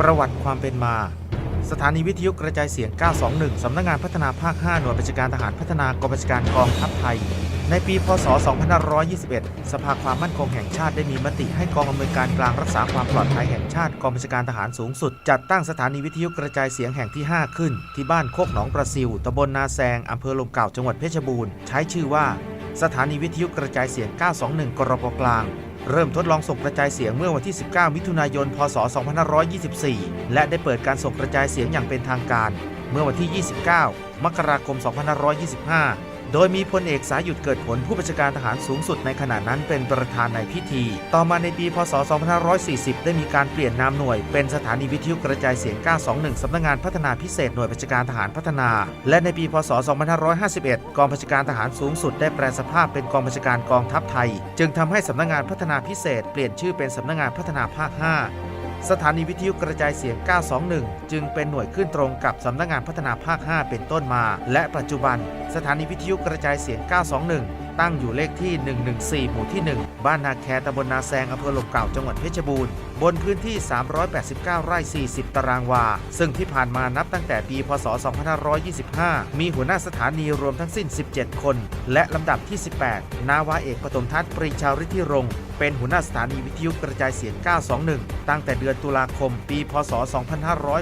ประวัติความเป็นมา สถานีวิทยุกระจายเสียง 921 สำนักงานพัฒนาภาค 5 หน่วยบัญชาการทหารพัฒนากองบัญชาการกองทัพไทย ในปี พศ 2521 สภาความมั่นคงแห่งชาติได้มีมติให้กองอำนวยการกลางรักษาความปลอดภัยแห่งชาติกองบัญชาการทหารสูงสุด จัดตั้งสถานีวิทยุกระจายเสียงแห่งที่ 5 ขึ้น ที่บ้านโคกหนองประซิวตำบลนาแซงอำเภอลมเก่าจังหวัดเพชรบูรณ์ ใช้ชื่อว่า สถานีวิทยุกระจายเสียง 921 กรปกลาง เริ่มทดลองส่งกระจายเสียงเมื่อวันที่ 19 มิถุนายน พศ 2524 และได้เปิดการส่งกระจายเสียงอย่างเป็นทางการ เมื่อวันที่ 29 มกราคม 2525 โดยมีพลเอกสายุทธเกิดผลผู้บัญชาการทหารสูงสุดในขณะนั้นเป็นประธานในพิธี ต่อมาในปีพศ 2540 ได้มีการเปลี่ยนนามหน่วย เป็นสถานีวิทยุกระจายเสียง 921 สำนักงานพัฒนาพิเศษหน่วยบัญชาการทหารพัฒนา และในปีพศ 2551 กองบัญชาการทหารสูงสุดได้แปลสภาพเป็นกองบัญชาการกองทัพไทย จึงทำให้สำนักงานพัฒนาพิเศษ เปลี่ยนชื่อเป็นสำนักงานพัฒนาภาค 5 สถานีวิทยุกระจายเสียง 921 จึงเป็นหน่วยขึ้นตรงกับสำนักงานพัฒนาภาค 5 เป็นต้นมา และปัจจุบัน สถานีวิทยุกระจายเสียง 921 ตั้งอยู่เลขที่ 114 หมู่ที่ 1 บ้านนาแคตำบลนาแซงอำเภอลมเก่าจังหวัดเพชรบูรณ์ บนพื้นที่ 389 ไร่ 40 ตารางวา ซึ่งที่ผ่านมานับตั้งแต่ปีพศ 2525 มีหัวหน้าสถานีรวมทั้งสิ้น 17 คน และลำดับที่ 18 นาวาเอกปฐมทัศน์ปรีชาฤทธิรงค์เป็นหัวหน้าสถานีวิทยุกระจายเสียง 921 ตั้งแต่เดือนตุลาคม ปี พศ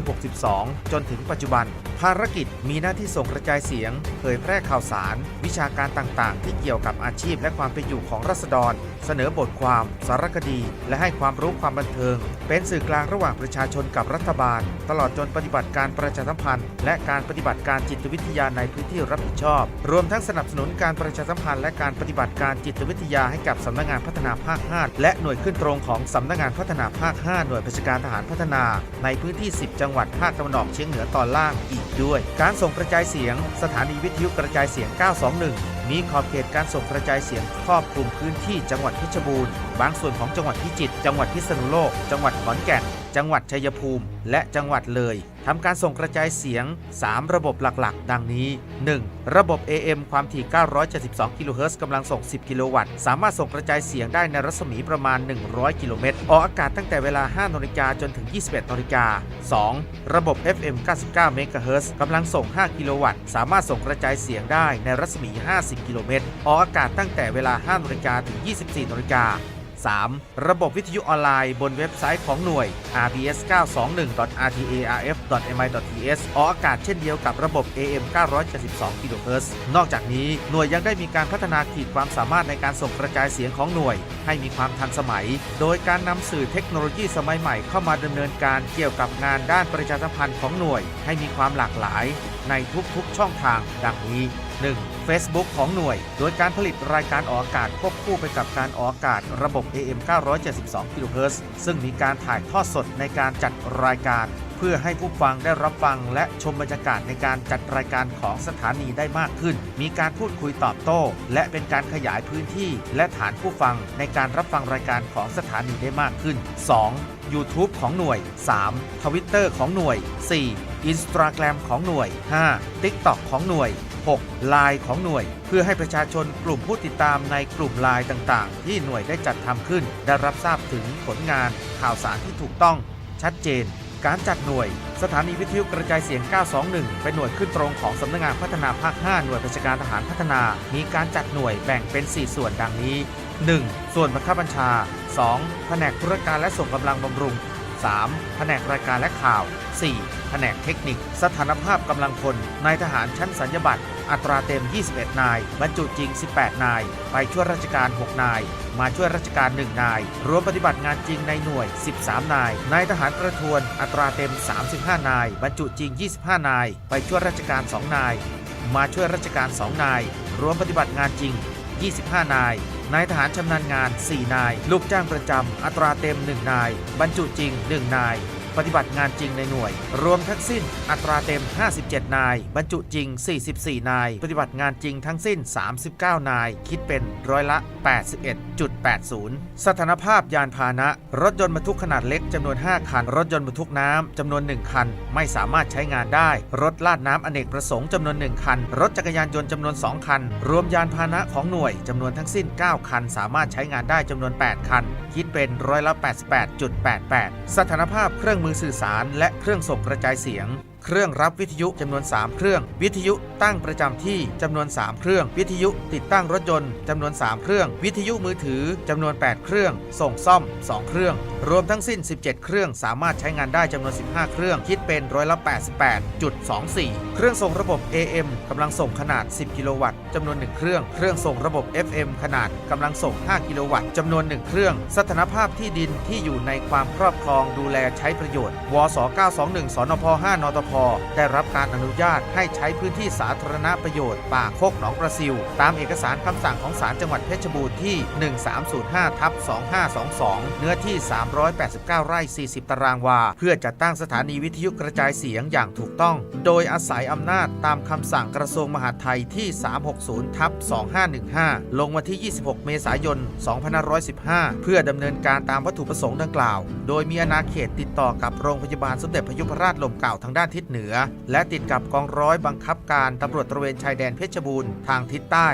2562 จนถึงปัจจุบัน ภารกิจมีหน้าที่ส่งกระจายเสียง เผยแพร่ข่าวสาร วิชาการต่างๆ ที่เกี่ยวกับอาชีพและความเป็นอยู่ของรัษฎร เสนอบทความ สารคดี และให้ความรู้ความบันเทิงเป็นสื่อกลางระหว่างประชาชนกับรัฐบาล ตลอดจนปฏิบัติการประชาสัมพันธ์ และการปฏิบัติการจิตวิทยาในพื้นที่รับผิดชอบ รวมทั้งสนับสนุนการประชาสัมพันธ์และการปฏิบัติการจิตวิทยาให้กับสำนักงานพัฒนาภาค 5 และหน่วยขึ้นตรงของสำนักงานพัฒนาภาค 5 หน่วยราชการทหารพัฒนา ในพื้นที่ 10 จังหวัดภาคตะวันออกเฉียงเหนือตอนล่างอีกด้วย การส่งกระจายเสียง สถานีวิทยุกระจายเสียง 921 มีขอบเขตการส่งกระจายเสียงครอบคลุมพื้นที่จังหวัดเพชรบูรณ์ บางส่วนของจังหวัดพิจิตร จังหวัดพิษณุโลก จังหวัดขอนแก่น จังหวัดชัยภูมิ และจังหวัดเลยทำการส่งกระจายเสียง 3 ระบบหลักๆ ดังนี้ 1. ระบบ AM ความถี่ 972 กิโลเฮิรตซ์กำลังส่ง 10 กิโลวัตต์ สามารถส่งกระจายเสียงได้ในรัศมีประมาณ 100 กิโลเมตร ออกอากาศตั้งแต่เวลา 5นาฬิกาจนถึง 21นาฬิกา 2. ระบบ FM 99 เมกะเฮิรตซ์กำลังส่ง 5 กิโลวัตต์ สามารถส่งกระจายเสียงได้ในรัศมี 50 กิโลเมตร ออกอากาศตั้งแต่เวลา 5นาฬิกาถึง 24นาฬิกา 3. ระบบวิทยุออนไลน์บนเว็บไซต์ของหน่วย rbs921.rtarf.mi.ts ออกอากาศเช่นเดียวกับระบบ AM 972 kHz นอกจากนี้หน่วยยังได้มีการพัฒนาขีดความสามารถในการส่งกระจายเสียงของหน่วย ให้มีความทันสมัย โดยการนำสื่อเทคโนโลยีสมัยใหม่เข้ามาดำเนินการเกี่ยวกับงานด้านประชาสัมพันธ์ของหน่วย ให้มีความหลากหลาย ในทุกๆช่องทางดังนี้ 1. Facebook ของหน่วย โดยการผลิตรายการออกอากาศควบคู่ไปกับการออกอากาศระบบ AM 972 kHz ซึ่งมีการถ่ายทอดสดในการจัดรายการ เพื่อให้ผู้ฟังได้รับฟังและชมบรรยากาศในการจัดรายการของสถานีได้มากขึ้น มีการพูดคุยตอบโต้ และเป็นการขยายพื้นที่และฐานผู้ฟังในการรับฟังรายการของสถานีได้มากขึ้น 2. YouTube ของหน่วย 3. Twitter ของหน่วย 4. Instagram ของหน่วย 5. TikTok ของหน่วย 6. ลายของหน่วย เพื่อให้ประชาชนกลุ่มผู้ติดตามในกลุ่มไลน์ต่างๆ ที่หน่วยได้จัดทำขึ้น ได้รับทราบถึงผลงานข่าวสารที่ถูกต้อง ชัดเจน การจัดหน่วย สถานีวิทยุกระจายเสียง 921 เป็นหน่วยขึ้นตรงของสำนักงานพัฒนาภาค 5 หน่วยราชการทหารพัฒนา มีการจัดหน่วยแบ่งเป็น 4 ส่วนดังนี้ 1. ส่วนบังคับบัญชา 2. แผนกธุรการและส่งกำลังบำรุง 3. แผนกรายการและข่าว 4. แผนกเทคนิค สถานภาพกำลังพลนายทหารชั้นสัญญบัตร อัตราเต็ม 21 นาย บรรจุจริง 18 นาย ไปช่วยราชการ 6 นาย มาช่วยราชการ 1 นาย รวมปฏิบัติงานจริงในหน่วย 13 นาย นายทหารกระทวน อัตราเต็ม 35 นาย บรรจุจริง 25 นาย ไปช่วยราชการ 2 นาย มาช่วยราชการ 2 นาย รวมปฏิบัติงานจริง 25 นาย นายทหารชำนาญงาน 4 นาย ลูกจ้างประจำ อัตราเต็ม 1 นาย บรรจุจริง 1 นาย ปฏิบัติงานจริงในหน่วย รวมทั้งสิ้นอัตราเต็ม 57 นาย บรรจุจริง 44 นาย ปฏิบัติงานจริงทั้งสิ้น 39 นาย คิดเป็นร้อยละ 81.80 สถานภาพยานพาหนะ รถยนต์บรรทุกขนาดเล็กจำนวน 5 คัน รถยนต์บรรทุกน้ำจำนวน 1 คัน ไม่สามารถใช้งานได้ รถลาดน้ำอเนกประสงค์จำนวน 1 คัน รถจักรยานยนต์จำนวน 2 คัน รวมยานพาหนะของหน่วยจำนวนทั้งสิ้น 9 คัน สามารถใช้งานได้จำนวน 8 คัน คิดเป็นร้อยละ 88.88 สถานภาพเครื่องมือมือสื่อสารและเครื่องส่งกระจายเสียง เครื่องรับวิทยุจำนวน 3 เครื่อง วิทยุตั้งประจำที่จำนวน 3 เครื่อง วิทยุติดตั้งรถยนต์จำนวน 3 เครื่อง วิทยุมือถือจำนวน 8 เครื่อง ส่งซ่อม 2 เครื่อง รวมทั้งสิ้น 17 เครื่องสามารถใช้งานได้จำนวน 15 เครื่อง คิดเป็นร้อยละ88.24 เครื่องส่งระบบ AM กำลังส่งขนาด 10 กิโลวัตต์จำนวน 1 เครื่อง เครื่องส่งระบบ FM ขนาดกำลังส่ง 5 กิโลวัตต์จำนวน 1 เครื่อง สถานภาพที่ดินที่อยู่ในความครอบครองดูแลใช้ประโยชน์ วส 921 สนพ 5 นตพได้รับการอนุญาตให้ใช้พื้นที่สาธารณประโยชน์ป่าโคกหนองประซิว ตามเอกสารคำสั่งของศาลจังหวัดเพชรบูรณ์ที่ 1305ทับ2522 เนื้อที่ 389 ไร่ 40 ตารางวา เพื่อจัดตั้งสถานีวิทยุกระจายเสียงอย่างถูกต้อง โดยอาศัยอำนาจตามคำสั่งกระทรวงมหาดไทยที่ 360ทับ2515 ลงวันที่ 26 เมษายน 2515 เพื่อดำเนินการตามวัตถุประสงค์ดังกล่าว โดยมีอาณาเขตติดต่อกับโรงพยาบาลสมเด็จพยุพราชลมเก่าทางด้านทิศเหนือ และติดกับกองร้อยบังคับการตำรวจตระเวนชายแดนเพชรบูรณ์ทางทิศใต้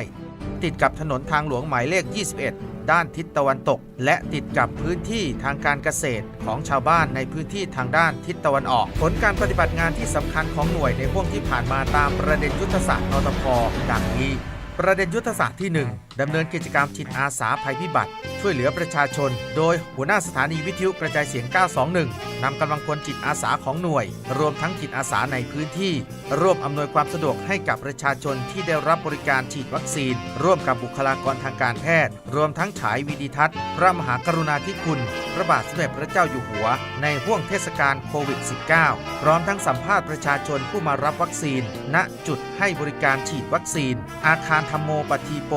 ติดกับถนนทางหลวงหมายเลข 21 ด้านทิศตะวันตก และติดกับพื้นที่ทางการเกษตรของชาวบ้านในพื้นที่ทางด้านทิศตะวันออก ผลการปฏิบัติงานที่สำคัญของหน่วยในห่วงที่ผ่านมาตามประเด็นยุทธศาสตร์นตพดังนี้ ประเด็นยุทธศาสตร์ที่ 1 ดำเนินกิจกรรมจิตอาสาภัยพิบัติ ช่วยเหลือประชาชน โดยหัวหน้าสถานีวิทยุกระจายเสียง 921 นำกำลังพลจิตอาสาของหน่วย รวมทั้งจิตอาสาในพื้นที่ ร่วมอำนวยความสะดวกให้กับประชาชนที่ได้รับบริการฉีดวัคซีน ร่วมกับบุคลากรทางการแพทย์ รวมทั้งฉายวิดีทัศน์ พระมหากรุณาธิคุณ พระบาทสมเด็จพระเจ้าอยู่หัว ในห่วงเทศกาลโควิด -19 พร้อมทั้งสัมภาษณ์ประชาชนผู้มารับวัคซีน ณ จุดให้บริการฉีดวัคซีน อาคารธรรมโมปทีโป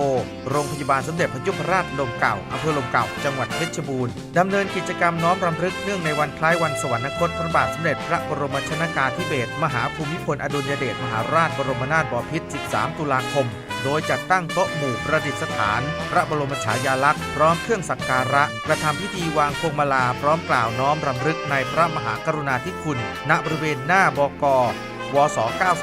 โรงพยาบาลสมเด็จพระยุพราชลมเก่าอำเภอลมเก่า จังหวัดเพชรบูรณ์ดำเนินกิจกรรมน้อมรำลึกเนื่องในวันคล้ายวันสวรรคตพระบาทสมเด็จพระบรมชนากาธิเบศรมหาภูมิพลอดุลยเดชมหาราชบรมนาถบพิตร 13 ตุลาคม โดยจัดตั้งโต๊ะหมู่ประดิษฐาน พระบรมฉายาลักษณ์พร้อมเครื่องสักการะ กระทำพิธีวางพวงมาลาพร้อมกล่าวน้อมรำลึกในพระมหากรุณาธิคุณ ณบริเวณหน้าบก วส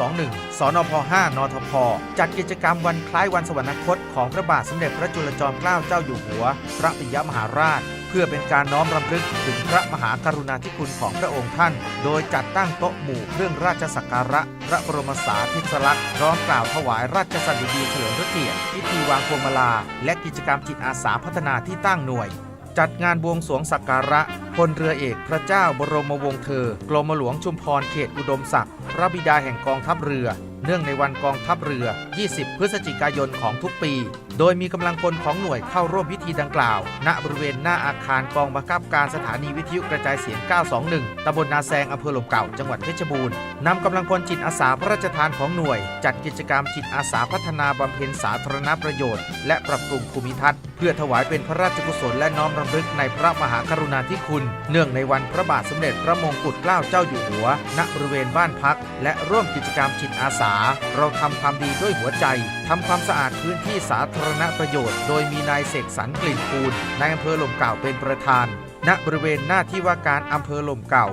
921 สนพ 5 นทพ จัดกิจกรรมวันคล้ายวันสวรรคตของพระบาทสมเด็จพระจุลจอมเกล้าเจ้าอยู่หัว พระปิยมหาราช เพื่อเป็นการน้อมรำลึกถึงพระมหากรุณาธิคุณของพระองค์ท่าน โดยจัดตั้งโต๊ะหมู่เครื่องราชสักการะ พระบรมสาธิสลักษณ์พร้อมกล่าวถวายราชสดุดีเฉลิมพระเกียรติพิธีวางพวงมาลา และกิจกรรมจิตอาสาพัฒนาที่ตั้งหน่วย จัดงานบวงสรวงสักการะพลเรือเอกพระเจ้าบรมวงศ์เธอกรมหลวงชุมพรเขตอุดมศักดิ์พระบิดาแห่งกองทัพเรือ เนื่องในวันกองทัพเรือ 20 พฤศจิกายนของทุกปี โดยมีกำลังพลของหน่วยเข้าร่วมพิธีดังกล่าว ณ บริเวณหน้าอาคารกองบังคับการสถานีวิทยุกระจายเสียง 921 ตำบลนาแซงอำเภอหลมเก่า จังหวัดเพชรบูรณ์ นำกำลังพลจิตอาสาพระราชทานของหน่วย จัดกิจกรรมจิตอาสาพัฒนาบำเพ็ญสาธารณประโยชน์ และปรับปรุงภูมิทัศน์ เพื่อถวายเป็นพระราชกุศลและน้อมรำลึกในพระมหากรุณาธิคุณ เนื่องในวันพระบาทสมเด็จพระมงกุฎเกล้าเจ้าอยู่หัว ณ บริเวณบ้านพัก และร่วมกิจกรรมจิตอาสา เราทำความดีด้วยหัวใจทำความสะอาดพื้นที่สาธารณประโยชน์ โดยมีนายเสกสรรกลิ่นปูนนายอำเภอหล่มเก่าเป็นประธาน ณบริเวณหน้าที่ว่าการอำเภอหล่มเก่า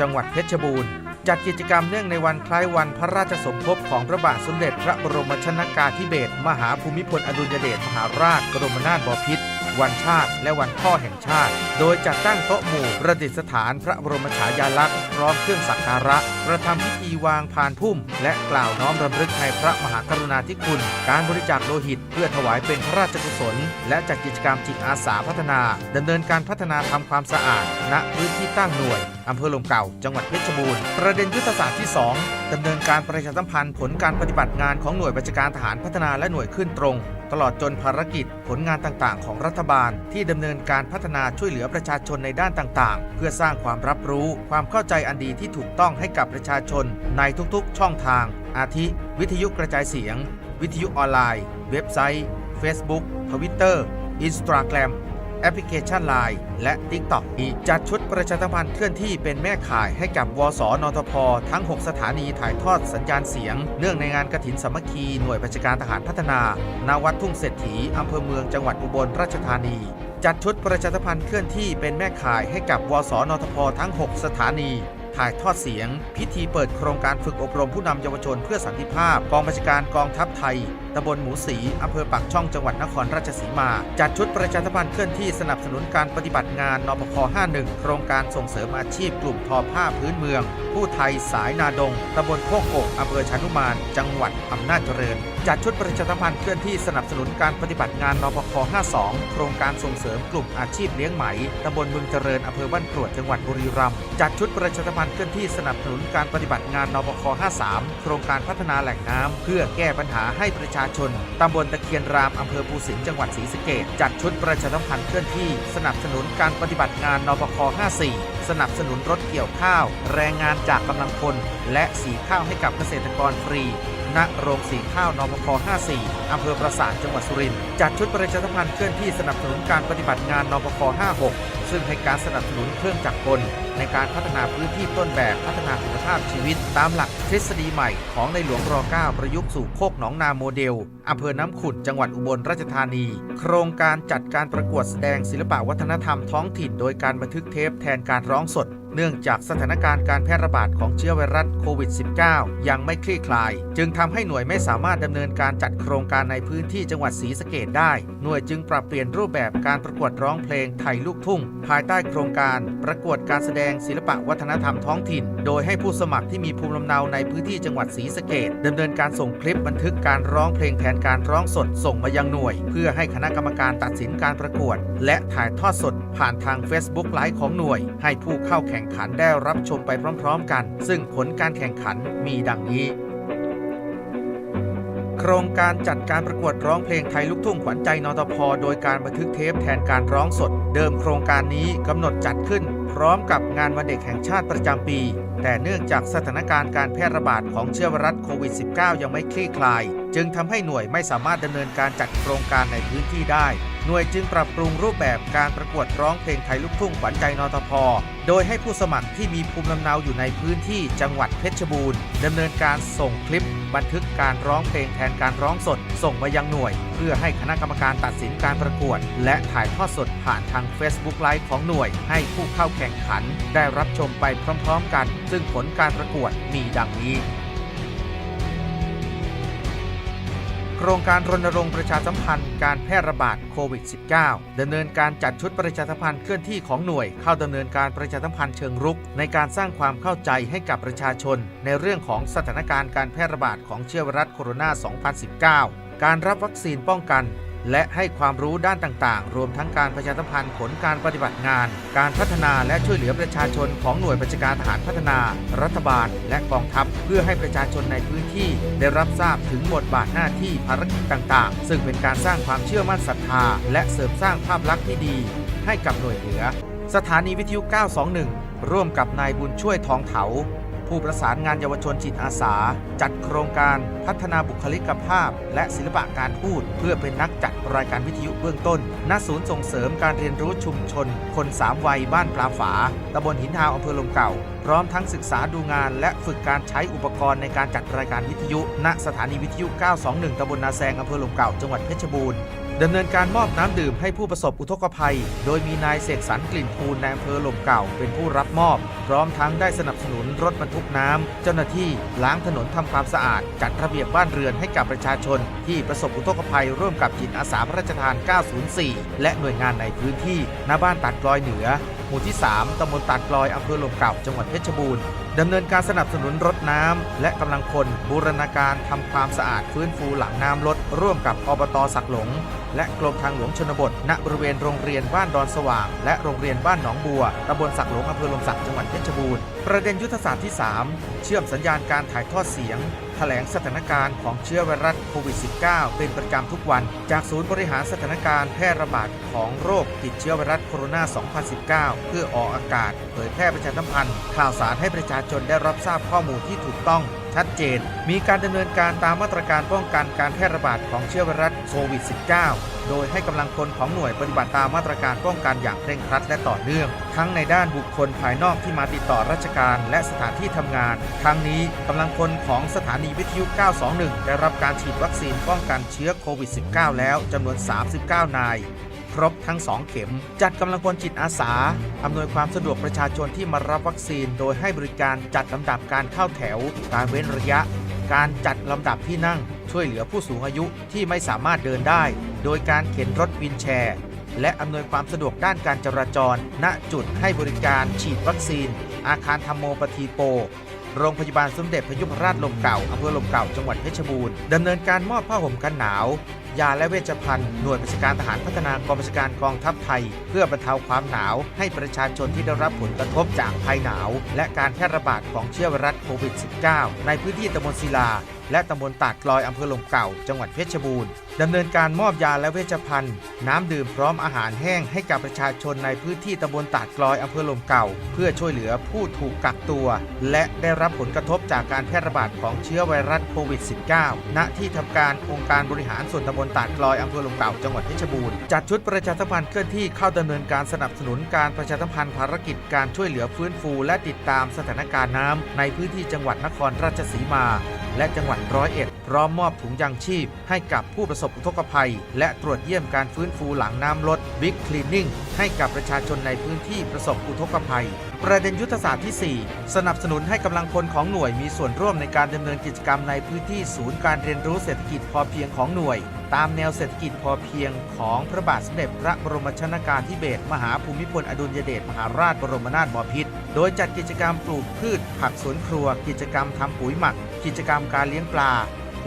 จังหวัดเพชรบูรณ์จัดกิจกรรมเนื่องในวันคล้ายวันพระราชสมภพของพระบาทสมเด็จพระบรมชนากาธิเบศรมหาภูมิพลอดุลยเดชมหาราชบรมนาถบพิตร วันชาติ และวันพ่อแห่งชาติ โดยจัดตั้งโต๊ะหมู่ประดิษฐานพระบรมฉายาลักษณ์พร้อมเครื่องสักการะกระทำพิธีวางพานพุ่ม และกล่าวน้อมรำลึกในพระมหากรุณาธิคุณ การบริจาคโลหิต เพื่อถวายเป็นพระราชกุศล และจัดกิจกรรมจิตอาสาพัฒนาดำเนินการพัฒนาทำความสะอาด ณพื้นที่ตั้งหน่วยอำเภอลมเก่า จังหวัดเพชรบูรณ์ประเด็นยุทธศาสตร์ที่ 2ดำเนินการประชาสัมพันธ์ผลการปฏิบัติงานของหน่วยบัญชาการทหารพัฒนาและหน่วยขึ้นตรง ตลอดจนภารกิจผลงานต่างๆ ของรัฐบาล ที่ดำเนินการพัฒนาช่วยเหลือประชาชนในด้านต่างๆ เพื่อสร้างความรับรู้ ความเข้าใจอันดีที่ถูกต้องให้กับประชาชน ในทุกๆ ช่องทาง อาทิ วิทยุกระจายเสียง วิทยุออนไลน์ เว็บไซต์ Facebook Twitter Instagram แอปพลิเคชัน Line และ TikTok อีจัดชุดประชาสัมพันธ์เคลื่อนที่เป็นแม่ข่ายให้กับวสนทพ ทั้ง 6 สถานีถ่ายทอดสัญญาณเสียง เนื่องในงานกระถินสามัคคีหน่วยประชาการทหารพัฒนา นาวัดทุ่งเศรษฐีอำเภอเมืองจังหวัดอุบลราชธานีจัดชุดประชาสัมพันธ์เคลื่อนที่เป็นแม่ข่ายให้กับวสนทพทั้ง 6 สถานี ถ่ายทอดเสียง พิธีเปิดโครงการฝึกอบรมผู้นำเยาวชนเพื่อสันติภาพ กองบัญชาการกองทัพไทยตำบลหมูสีอำเภอปากช่องจังหวัดนครราชสีมา จัดชุดประชาสัมพันธ์เคลื่อนที่สนับสนุนการปฏิบัติงานนปค51 โครงการส่งเสริมอาชีพกลุ่มทอผ้าพื้นเมือง ผู้ไทยสายนาดงตำบลโคกอกอำเภอชานุมาน จังหวัดอำนาจเจริญ จัดชุดประชาสัมพันธ์เคลื่อนที่สนับสนุนการปฏิบัติงานนปค52 โครงการส่งเสริมกลุ่มอาชีพเลี้ยงไหมตำบลเมืองเจริญอำเภอบ้านกรวดจังหวัดบุรีรัมย์จัดชุดประชาสัมพันธ์เคลื่อนที่สนับสนุนการปฏิบัติงานนบค 53 โครงการพัฒนาแหล่งน้ำ เพื่อแก้ปัญหาให้ประชาชน ตำบลตะเคียนรามอำเภอภูสิงห์จังหวัดศรีสะเกษจัดชุดประชาสัมพันธ์เคลื่อนที่ สนับสนุนการปฏิบัติงานนบค 54 สนับสนุนรถเกี่ยวข้าว แรงงานจากกำลังพลและสีข้าวให้กับเกษตรกรฟรี ณโรงสีข้าวนมค54 อำเภอปราสาทจังหวัดสุรินทร์จัดชุดประชาสัมพันธ์เคลื่อนที่สนับสนุนการปฏิบัติงานนปค56 ซึ่งให้การสนับสนุนเครื่องจักรกล ในการพัฒนาพื้นที่ต้นแบบพัฒนาคุณภาพชีวิต ตามหลักทฤษฎีใหม่ของในหลวงร 9 ประยุกต์สู่โคกหนองนาโมเดล อำเภอน้ำขุดจังหวัดอุบลราชธานี โครงการจัดการประกวดแสดงศิลปะวัฒนธรรมท้องถิ่น โดยการบันทึกเทปแทนการร้องสด เนื่องจากสถานการณ์การแพร่ระบาดของเชื้อไวรัสโควิด -19 ยังไม่คลี่คลาย จึงทำให้หน่วยไม่สามารถดำเนินการจัดโครงการในพื้นที่จังหวัดศรีสะเกดได้ หน่วยจึงปรับเปลี่ยนรูปแบบการประกวดร้องเพลงไทยลูกทุ่ง ภายใต้โครงการ ประกวดการแสดงศิลปะวัฒนธรรมท้องถิ่น โดยให้ผู้สมัครที่มีภูมิลำเนาในพื้นที่จังหวัดศรีสะเกดดำเนินการส่งคลิปบันทึกการร้องเพลงแทนการร้องสดส่งมายังหน่วย เพื่อให้คณะกรรมการตัดสินการประกวด และถ่ายทอดสดผ่านทาง Facebook ไลฟ์ของหน่วย ให้ผู้เข้าแข่งข่งขันได้รับชมไปพร้อมๆกัน ซึ่งผลการแข่งขันมีดังนี้ โครงการจัดการประกวดร้องเพลงไทยลูกทุ่งขวัญใจนตพโดยการบันทึกเทปแทนการร้องสด เดิมโครงการนี้กำหนดจัดขึ้น พร้อมกับงานวันเด็กแห่งชาติประจำปี แต่เนื่องจากสถานการณ์การแพร่ระบาดของเชื้อไวรัสโควิด -19 ยังไม่คลี่คลาย จึงทำให้หน่วยไม่สามารถดำเนินการจัดโครงการในพื้นที่ได้ หน่วยจึงปรับปรุงรูปแบบการประกวดร้องเพลงไทยลูกทุ่งขวัญใจนตพโดยให้ผู้สมัครที่มีภูมิลำเนาอยู่ในพื้นที่จังหวัดเพชรบูรณ์ดำเนินการส่งคลิป บันทึกการร้องเพลงแทนการร้องสด ส่งมายังหน่วย เพื่อให้คณะกรรมการตัดสินการประกวด และถ่ายทอดสดผ่านทาง Facebook ไลฟ์ของหน่วย ให้ผู้เข้าแข่งขัน ได้รับชมไปพร้อม ๆ กัน ซึ่งผลการประกวดมีดังนี้ ครงการรณรงค์ประชาสัมพันธ์การแพร่ระบาดโควิด -19 ดำเนินการจัดชุดประชาสัมพันธ์เคลื่อนที่ของหน่วย เข้าดำเนินการประชาสัมพันธ์เชิงรุก ในการสร้างความเข้าใจให้กับประชาชน ในเรื่องของสถานการณ์การแพร่ระบาดของเชื้อไวรัสโคโรนา 2019 การรับวัคซีนป้องกัน และให้ความรู้ด้านต่างๆ รวมทั้งการประชาสัมพันธ์ผลการปฏิบัติงาน การพัฒนาและช่วยเหลือประชาชนของหน่วยบัญชาการทหารพัฒนา รัฐบาล และกองทัพ เพื่อให้ประชาชนในพื้นที่ ได้รับทราบถึงบทบาทหน้าที่ภารกิจต่างๆ ซึ่งเป็นการสร้างความเชื่อมั่นศรัทธา และเสริมสร้างภาพลักษณ์ที่ดี ให้กับหน่วยเหนือ สถานีวิทยุ 921 ร่วมกับนายบุญช่วยทองเถา ผู้ประสานงานเยาวชนจิตอาสา จัดโครงการพัฒนาบุคลิกภาพ และศิลปะการพูด เพื่อเป็นนักจัดรายการวิทยุเบื้องต้น ณ ศูนย์ส่งเสริมการเรียนรู้ชุมชน คนสามวัยบ้านปลาฝาตำบลหินทาวอำเภอลมเก่า พร้อมทั้งศึกษาดูงานและฝึกการใช้อุปกรณ์ในการจัดรายการวิทยุ ณ สถานีวิทยุ 921ตำบลนาแซงอำเภอลมเก่า จังหวัดเพชรบูรณ์ ดำเนินการมอบน้ำดื่มให้ผู้ประสบอุทกภัย โดยมีนายเสกสรรกลิ่นภูลในอำเภอหล่มเก่าเป็นผู้รับมอบ พร้อมทั้งได้สนับสนุนรถบรรทุกน้ำ เจ้าหน้าที่ล้างถนนทำความสะอาด จัดระเบียบบ้านเรือนให้กับประชาชน ที่ประสบอุทกภัยร่วมกับจิตอาสาพระราชทาน 904 และหน่วยงานในพื้นที่หน้าบ้านตัดกลอยเหนือ หมู่ที่ 3ตำบลตาดกลอยอำเภอหลมเก่าจังหวัดเพชรบูรณ์ ดำเนินการสนับสนุนรถน้ำและกำลังคนบูรณาการทำความสะอาดฟื้นฟูหลังน้ำลดร่วมกับอบตสักหลง และกรมทางหลวงชนบท ณบริเวณโรงเรียนบ้านดอนสว่าง และโรงเรียนบ้านหนองบัวตำบลสักหลงอำเภอลมสักจังหวัดเพชรบูรณ์ประเด็นยุทธศาสตร์ที่ 3 เชื่อมสัญญาณการถ่ายทอดเสียง ถลงสถานการณ์ของเชื้อไวรัสโควิด -19 เป็นประจำทุกวัน จากศูนย์บริหารสถานการณ์แพร่ระบาดของโรคติดเชื้อไวรัสโคโรนา 2019 เพื่อออกอากาศ เผยแพร่ประชาสัมพันธ์ข่าวสารให้ประชาชนได้รับทราบข้อมูลที่ถูกต้อง ชัดเจน มีการดำเนินการตามมาตรการป้องกันการแพร่ระบาดของเชื้อไวรัสโควิด -19 โดยให้กำลังพลของหน่วยปฏิบัติตามมาตรการป้องกันอย่างเคร่งครัดและต่อเนื่อง ทั้งในด้านบุคคลภายนอกที่มาติดต่อราชการ และสถานที่ทำงาน ทั้งนี้กำลังพลของสถานีวิทยุ 921 ได้รับการฉีดวัคซีนป้องกันเชื้อโควิด -19 แล้วจำนวน 39 นาย ครบทั้ง 2 เข็ม จัดกำลังพลจิตอาสา อำนวยความสะดวกประชาชนที่มารับวัคซีน โดยให้บริการจัดลำดับการเข้าแถว การเว้นระยะ การจัดลำดับที่นั่ง ช่วยเหลือผู้สูงอายุที่ไม่สามารถเดินได้ โดยการเข็นรถวินแชร์ และอำนวยความสะดวกด้านการจราจร ณจุดให้บริการฉีดวัคซีน อาคารธรรมโมปทีโปโรงพยาบาลสมเด็จพระยุพราชลมเก่าอำเภอลมเก่าจังหวัดเพชรบูรณ์ดำเนินการมอบผ้าห่มกันหนาว ยาและเวชภัณฑ์หน่วยบัญชาการทหารพัฒนากองบัญชาการกองทัพไทย เพื่อบรรเทาความหนาวให้ประชาชนที่ได้รับผลกระทบจากภัยหนาว และการแพร่ระบาดของเชื้อไวรัสโควิด -19 ในพื้นที่ตำบลศิลา และตำบลตาดกลอยอำเภอลมเก่า จังหวัดเพชรบูรณ์ดำเนินการมอบยาและเวชภัณฑ์ น้ำดื่มพร้อมอาหารแห้งให้กับประชาชนในพื้นที่ตำบลตาดกลอยอำเภอลมเก่า เพื่อช่วยเหลือผู้ถูกกักตัว และได้รับผลกระทบจากการแพร่ระบาดของเชื้อไวรัสโควิด -19 ณที่ทำการองค์การบริหารส่วนตำบลตาดกลอยอำเภอลมเก่าจังหวัดเพชรบูรณ์จัดชุดประชาสัมพันธ์เคลื่อนที่เข้าดำเนินการสนับสนุนการประชาสัมพันธ์ภารกิจการช่วยเหลือฟื้นฟู และติดตามสถานการณ์น้ำในพื้นที่จังหวัดนครราชสีมา และจังหวัดร้อยเอ็ดพร้อมมอบถุงยางชีพ ให้กับผู้ประสบอุทกภัย และตรวจเยี่ยมการฟื้นฟูหลังน้ำลดบิ๊กคลีนนิ่งให้กับประชาชนในพื้นที่ประสบอุทกภัย ประเด็นยุทธศาสตร์ที่ 4 สนับสนุนให้กำลังพลของหน่วยมีส่วนร่วมในการดำเนินกิจกรรมในพื้นที่ศูนย์การเรียนรู้เศรษฐกิจพอเพียงของหน่วย ตามแนวเศรษฐกิจพอเพียงของพระบาทสมเด็จพระบรมชนากาธิเบศรมหาภูมิพลอดุลยเดชมหาราชบรมนาถบพิตรโดยจัดกิจกรรมปลูกพืช ผักสวนครัว กิจกรรมทำปุ๋ยหมัก กิจกรรมการเลี้ยงปลา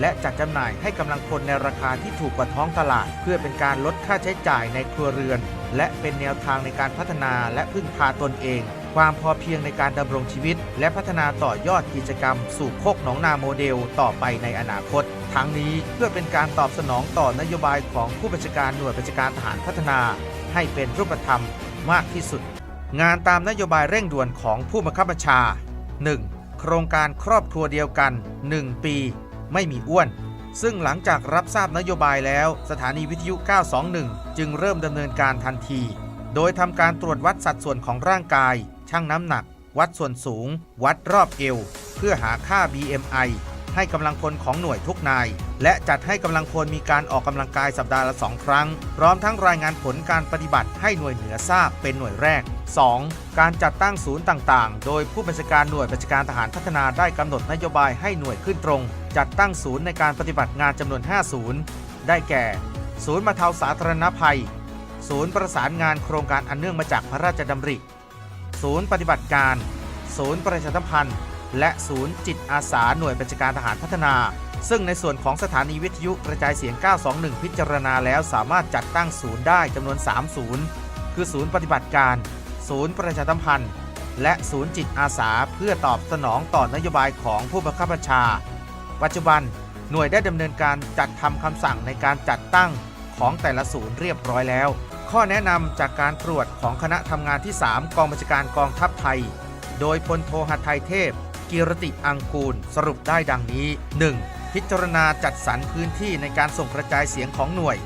และจัดจำหน่ายให้กำลังพลในราคาที่ถูกกว่าท้องตลาด เพื่อเป็นการลดค่าใช้จ่ายในครัวเรือน และเป็นแนวทางในการพัฒนาและพึ่งพาตนเอง ความพอเพียงในการดำรงชีวิต และพัฒนาต่อยอดกิจกรรม สู่โคกหนองนาโมเดลต่อไปในอนาคต ทั้งนี้เพื่อเป็นการตอบสนองต่อนโยบายของผู้บัญชาการหน่วยบัญชาการทหารพัฒนา ให้เป็นรูปธรรมมากที่สุด งานตามนโยบายเร่งด่วนของผู้บังคับบัญชา 1. โครงการครอบครัวเดียวกัน 1 ปี ไม่มีอ้วน ซึ่งหลังจากรับทราบนโยบายแล้ว สถานีวิทยุ 921 จึงเริ่มดำเนินการทันที โดยทำการตรวจวัดสัดส่วนของร่างกาย ชั่งน้ำหนัก วัดส่วนสูง วัดรอบเอว เพื่อหาค่า BMI ให้กำลังพลของหน่วยทุกนาย และจัดให้กำลังพลมีการออกกำลังกายสัปดาห์ละสองครั้ง พร้อมทั้งรายงานผลการปฏิบัติให้หน่วยเหนือทราบเป็นหน่วยแรก 2. การจัดตั้งศูนย์ต่างๆ โดยผู้บัญชาการหน่วยบัญชาการทหารพัฒนาได้กำหนดนโยบายให้หน่วยขึ้นตรง จัดตั้งศูนย์ในการปฏิบัติงานจำนวน 5 ศูนย์ ได้แก่ ศูนย์บรรเทาสาธารณภัย ศูนย์ประสานงานโครงการอันเนื่องมาจากพระราชดำริ ศูนย์ปฏิบัติการ ศูนย์ประชาสัมพันธ์ และศูนย์จิตอาสาหน่วยบัญชาการทหารพัฒนา ซึ่งในส่วนของสถานีวิทยุกระจายเสียง 921 พิจารณาแล้วสามารถจัดตั้งศูนย์ได้จำนวน 3 ศูนย์ คือศูนย์ปฏิบัติการ ศูนย์ประชาสัมพันธ์ และศูนย์จิตอาสาเพื่อตอบสนองต่อนโยบายของผู้บังคับบัญชา ปัจจุบันหน่วยได้ดำเนินการจัดทำคำสั่งในการจัดตั้งของแต่ละศูนย์เรียบร้อยแล้ว ข้อแนะนำจากการตรวจของคณะทำงานที่ 3 กองบัญชาการกองทัพไทย โดยพลโทหัทไทยเทพ กิรติอังกูล สรุปได้ดังนี้ 1. พิจารณาจัดสรรพื้นที่ในการส่งกระจายเสียงของหน่วย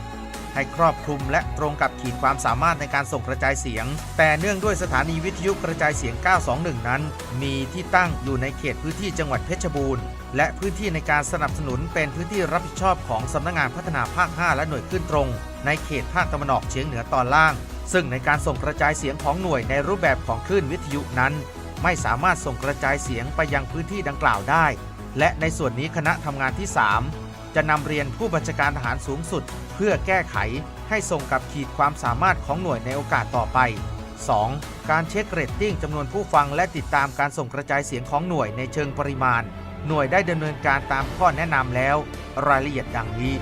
ให้ครอบคลุมและตรงกับขีดความสามารถในการส่งกระจายเสียง แต่เนื่องด้วยสถานีวิทยุกระจายเสียง 921 นั้น มีที่ตั้งอยู่ในเขตพื้นที่จังหวัดเพชรบูรณ์ และพื้นที่ในการสนับสนุนเป็นพื้นที่รับผิดชอบของสำนักงานพัฒนาภาค 5 และหน่วยขึ้นตรง ในเขตภาคตะวันออกเฉียงเหนือตอนล่าง ซึ่งในการส่งกระจายเสียงของหน่วยในรูปแบบของคลื่นวิทยุนั้น ไม่สามารถส่งกระจายเสียงไปยังพื้นที่ดังกล่าวได้ และในส่วนนี้คณะทำงานที่ 3 จะนำเรียนผู้บัญชาการทหารสูงสุด เพื่อแก้ไขให้ส่งกับขีดความสามารถของหน่วยในโอกาสต่อไป 2. การเช็คเรตติ้งจำนวนผู้ฟังและติดตามการส่งกระจายเสียงของหน่วยในเชิงปริมาณ หน่วยได้ดำเนินการตามข้อแนะนำแล้ว รายละเอียดดังนี้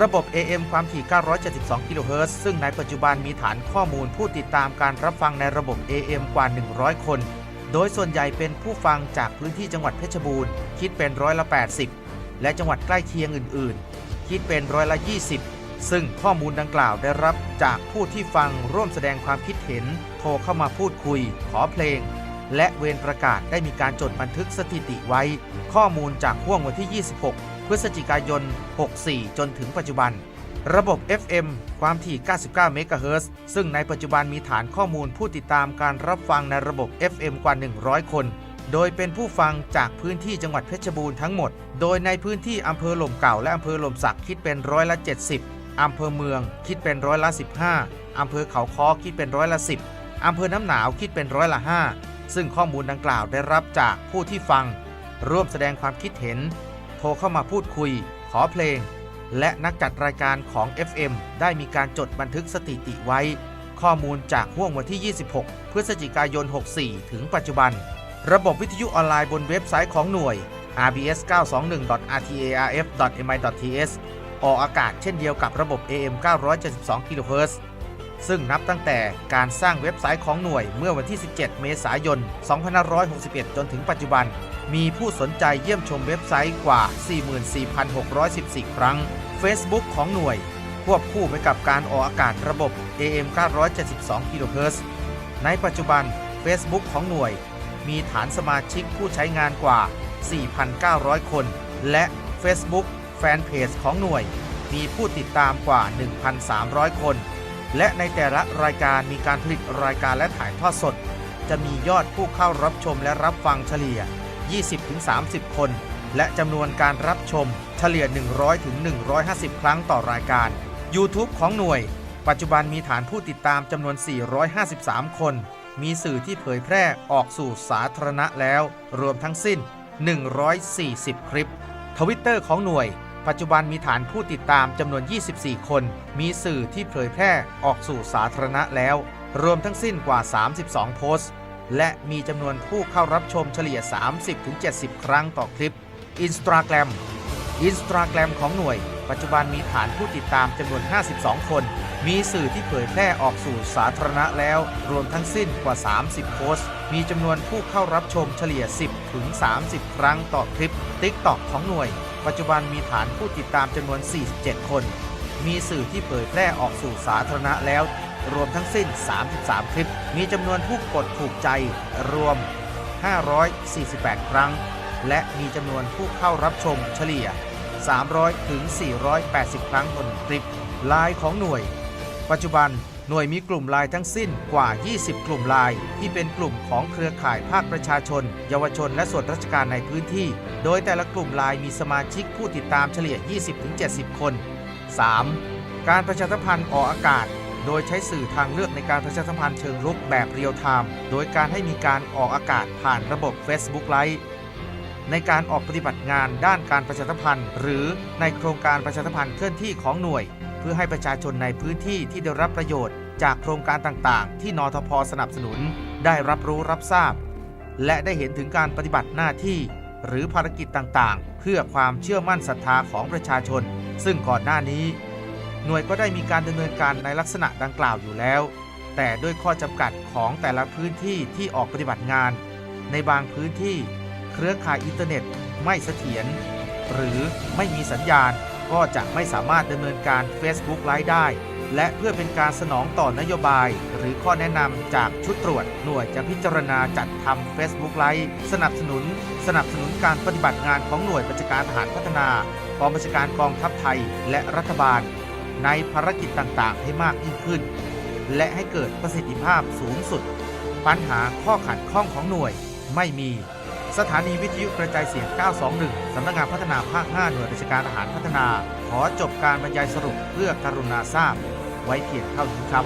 ระบบ AM ความถี่ 972 กิโลเฮิรตซ์ซึ่งในปัจจุบันมีฐานข้อมูลผู้ติดตามการรับฟังในระบบ AM กว่า 100 คน โดยส่วนใหญ่เป็นผู้ฟังจากพื้นที่จังหวัดเพชรบูรณ์ คิดเป็นร้อยละ 80 และจังหวัดใกล้เคียงอื่น ๆ คิดเป็นร้อยละ 20 ซึ่งข้อมูลดังกล่าวได้รับจากผู้ที่ฟังร่วมแสดงความคิดเห็น โทรเข้ามาพูดคุย ขอเพลง และเวรประกาศได้มีการจดบันทึกสถิติไว้ ข้อมูลจากห่วงวันที่ 26 พฤศจิกายน 64 จนถึงปัจจุบัน ระบบ FM ความถี่ 99 เมกะเฮิรตซ์ซึ่งในปัจจุบันมีฐานข้อมูลผู้ติดตามการรับฟังในระบบ FM กว่า 100 คน โดยเป็นผู้ฟังจากพื้นที่จังหวัดเพชรบูรณ์ทั้งหมด โดยในพื้นที่อำเภอหล่มเก่าและอำเภอหล่มสักคิดเป็นร้อยละ 70อำเภอเมืองคิดเป็นร้อยละ 15อำเภอเขาค้อคิดเป็นร้อยละ 10อำเภอน้ำหนาวคิดเป็นร้อยละ 5 ซึ่งข้อมูลดังกล่าวได้รับจากผู้ที่ฟัง ร่วมแสดงความคิดเห็น โทรเข้ามาพูดคุย ขอเพลง และนักจัดรายการของ FM ได้มีการจดบันทึกสถิติไว้ ข้อมูลจากห่วงวันที่ 26 พฤศจิกายน 64 ถึงปัจจุบัน ระบบวิทยุออนไลน์บนเว็บไซต์ของหน่วย rbs 921.rtarf.mi.th ออกอากาศเช่นเดียวกับระบบ AM 972 kHz ซึ่งนับตั้งแต่การสร้างเว็บไซต์ของหน่วยเมื่อวันที่ 17 เมษายน 2561 จนถึงปัจจุบัน มีผู้สนใจเยี่ยมชมเว็บไซต์กว่า 44,614 ครั้ง Facebook ของหน่วย ควบคู่ไปกับการออกอากาศระบบ AM 972 kHz ในปัจจุบัน Facebook ของหน่วย มีฐานสมาชิกผู้ใช้งานกว่า 4,900 คน และ Facebook แฟนเพจของหน่วย มีผู้ติดตามกว่า 1,300 คน และในแต่ละรายการมีการผลิตรายการและถ่ายทอดสด จะมียอดผู้เข้ารับชมและรับฟังเฉลี่ย 20-30 คน และจำนวนการรับชมเฉลี่ย 100-150 ครั้งต่อรายการ YouTube ของหน่วย ปัจจุบันมีฐานผู้ติดตามจำนวน 453 คน มีสื่อที่เผยแพร่ออกสู่สาธารณะแล้ว รวมทั้งสิ้น 140 คลิป ทวิตเตอร์ของหน่วย ปัจจุบันมีฐานผู้ติดตามจำนวน 24 คน มีสื่อที่เผยแพร่ออกสู่สาธารณะแล้ว รวมทั้งสิ้นกว่า 32 โพสต์ และมีจำนวนผู้เข้ารับชมเฉลี่ย 30-70 ครั้งต่อคลิป Instagram Instagram ของหน่วย ปัจจุบันมีฐานผู้ติดตามจำนวน 52 คน มีสื่อที่เผยแพร่ออกสู่สาธารณะแล้ว รวมทั้งสิ้นกว่า 30 โพสต์ มีจำนวนผู้เข้ารับชมเฉลี่ย 10 ถึง 30 ครั้งต่อคลิป TikTok ของหน่วย ปัจจุบันมีฐานผู้ติดตามจำนวน 47 คน มีสื่อที่เผยแพร่ออกสู่สาธารณะแล้ว รวมทั้งสิ้น 33 คลิป มีจำนวนผู้กดถูกใจ รวม 548 ครั้ง และมีจำนวนผู้เข้ารับชมเฉลี่ย 300 ถึง 480 ครั้งต่อหนึ่งคลิปลน์ของหน่วย ปัจจุบันหน่วยมีกลุ่มลน์ทั้งสิ้นกว่า 20 กลุ่มลน์ที่เป็นกลุ่มของเครือข่ายภาคประชาชน เยาวชน และส่วนราชการในพื้นที่ โดยแต่ละกลุ่มลน์มีสมาชิกผู้ติดตามเฉลี่ย 20-70 คน 3. การประชาสัมพันธ์ออกอากาศ โดยใช้สื่อทางเลือกในการประชาสัมพันธ์เชิงรุกแบบเรียลไทม์ โดยการให้มีการออกอากาศผ่านระบบ Facebook Live ในการออกปฏิบัติงานด้านการประชาสัมพันธ์ หรือในโครงการประชาสัมพันธ์เคลื่อนที่ของหน่วย เพื่อให้ประชาชนในพื้นที่ที่ได้รับประโยชน์ จากโครงการต่างๆ ที่นทพสนับสนุน ได้รับรู้รับทราบ และได้เห็นถึงการปฏิบัติหน้าที่ หรือภารกิจต่างๆ เพื่อความเชื่อมั่นศรัทธาของประชาชน ซึ่งก่อนหน้านี้ หน่วยก็ได้มีการดำเนินการในลักษณะดังกล่าวอยู่แล้ว แต่ด้วยข้อจำกัดของแต่ละพื้นที่ที่ออกปฏิบัติงาน ในบางพื้นที่ เครือข่ายอินเทอร์เน็ตไม่เสถียรหรือไม่มีสัญญาณก็จะไม่สามารถดำเนินการ Facebook ไลฟ์ได้ และเพื่อเป็นการสนองต่อนโยบาย หรือข้อแนะนำจากชุดตรวจ หน่วยจะพิจารณาจัดทำ Facebook ไลฟ์สนับสนุน สนับสนุนการปฏิบัติงานของหน่วยบัญชาการทหารพัฒนากองบัญชาการกองทัพไทยและรัฐบาล ในภารกิจต่างๆ ให้มากยิ่งขึ้น และให้เกิดประสิทธิภาพสูงสุด ปัญหาข้อขัดข้องของหน่วยไม่มี สถานีวิทยุกระจายเสียง 921 สำนักงานพัฒนาภาค 5 หน่วยราชการทหารพัฒนา ขอจบการบรรยายสรุปเพื่อกรุณาทราบ ไว้เพียงเท่านี้ครับ